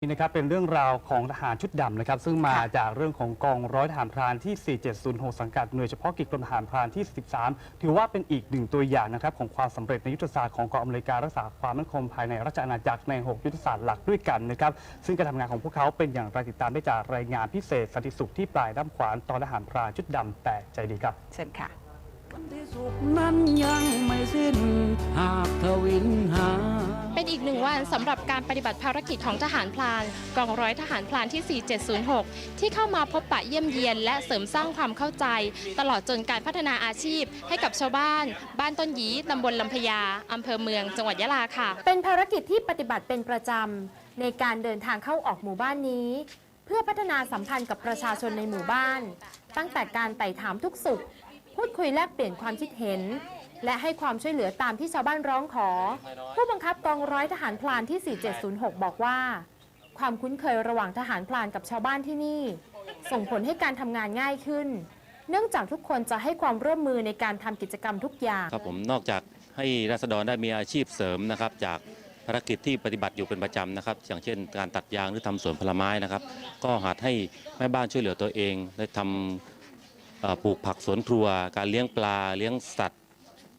นี่นะครับเป็นเรื่องราวของทหารชุดดำนะครับซึ่งมาจากเรื่องของกองร้อยทหารพรานที่ 4706 สังกัดหน่วยเฉพาะกิจกรมทหารพรานที่ 13 ถือว่าเป็นอีกหนึ่งตัวอย่างนะครับของความสำเร็จในยุทธศาสตร์ของกองอำนวยการรักษาความมั่นคงภายในราชอาณาจักรใน 6 ยุทธศาสตร์หลักด้วยกันนะครับซึ่งการทำงานของพวกเขาเป็นอย่างไรติดตามได้จากรายงานพิเศษสันติสุขที่ปลายด้ามขวานตอนทหารพรานชุดดำแต่ใจดีครับเชิญค่ะวันที่สุขนั้นยังไม่สิ้นหากทวินหาเป็น อีกหนึ่งวันสำหรับการปฏิบัติภารกิจของทหารพลานกองร้อยทหารพลานที่ 4706 ที่เข้ามาพบปะเยี่ยมเยียน และเสริมสร้างความเข้าใจ ตลอดจนการพัฒนาอาชีพ ให้กับชาวบ้าน บ้านต้นหยีตำบลลำพญาอำเภอเมือง จังหวัดยะลาค่ะ เป็นภารกิจที่ปฏิบัติเป็นประจำในการเดินทางเข้าออกหมู่บ้านนี้ เพื่อพัฒนาสัมพันธ์กับประชาชนในหมู่บ้าน ตั้งแต่การไต่ถามทุกสุข พูดคุยแลกเปลี่ยนความคิดเห็น และให้ความช่วยเหลือตามที่ชาวบ้านร้องขอ ผู้บังคับกองร้อยทหารพลานที่ 4706 บอกว่า ความคุ้นเคยระหว่างทหารพลานกับชาวบ้านที่นี่ ส่งผลให้การทำงานง่ายขึ้น เนื่องจากทุกคนจะให้ความร่วมมือในการทำกิจกรรมทุกอย่างครับผมนอกจากให้รัษฎรได้มีอาชีพเสริมนะครับ จากภารกิจที่ปฏิบัติอยู่เป็นประจำนะครับ อย่างเช่น การตัดยางหรือทำสวนผลไม้นะครับ ก็หัดให้แม่บ้านช่วยเหลือตัวเองได้ทำ ปลูกผักสวนครัว การเลี้ยงปลาเลี้ยงสัตว์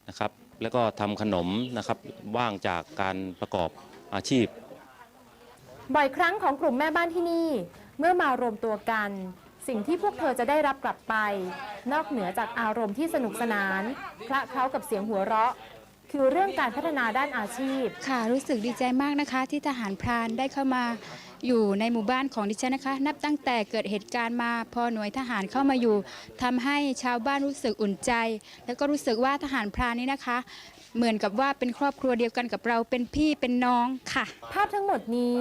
นะครับ แล้วก็ทำขนมนะครับว่างจากการประกอบอาชีพ บ่อยครั้งของกลุ่มแม่บ้านที่นี่ เมื่อมารวมตัวกัน สิ่งที่พวกเธอจะได้รับกลับไป นอกเหนือจากอารมณ์ที่สนุกสนานคละเคล้ากับเสียงหัวเราะคือเรื่องการพัฒนาด้านอาชีพ ค่ะ รู้สึกดีใจมากนะคะ ที่ทหารพรานได้เข้ามา อยู่ในหมู่บ้านของดิฉันนะคะ นับตั้งแต่เกิดเหตุการณ์มาพอหน่วยทหารเข้ามาอยู่ทำให้ชาวบ้านรู้สึกอุ่นใจ แล้วก็รู้สึกว่าทหารพรานนี้นะคะ เหมือนกับว่าเป็นครอบครัวเดียวกันกับเราเป็นพี่เป็นน้องค่ะ ภาพทั้งหมดนี้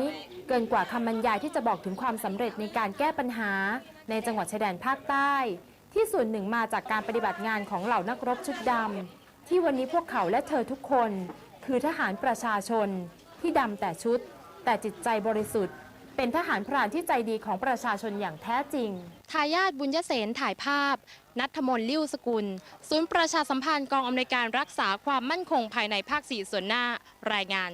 เกินกว่าคำบรรยายที่จะบอกถึงความสำเร็จในการแก้ปัญหา ในจังหวัดชายแดนภาคใต้ ที่ส่วนหนึ่งมาจากการปฏิบัติงานของเหล่านักรบชุดดำที่วันนี้พวกเขาและเธอทุกคน คือทหารประชาชน ที่ดำแต่ชุด แต่จิตใจบริสุทธิ์ เป็นทหารพรานที่ใจดีของประชาชนอย่างแท้จริง ทายาทบุญยเสนถ่ายภาพ นัทมนลิ้วสกุล ศูนย์ประชาสัมพันธ์กองอำนวยการรักษาความมั่นคงภายในภาค 4 ส่วนหน้า รายงาน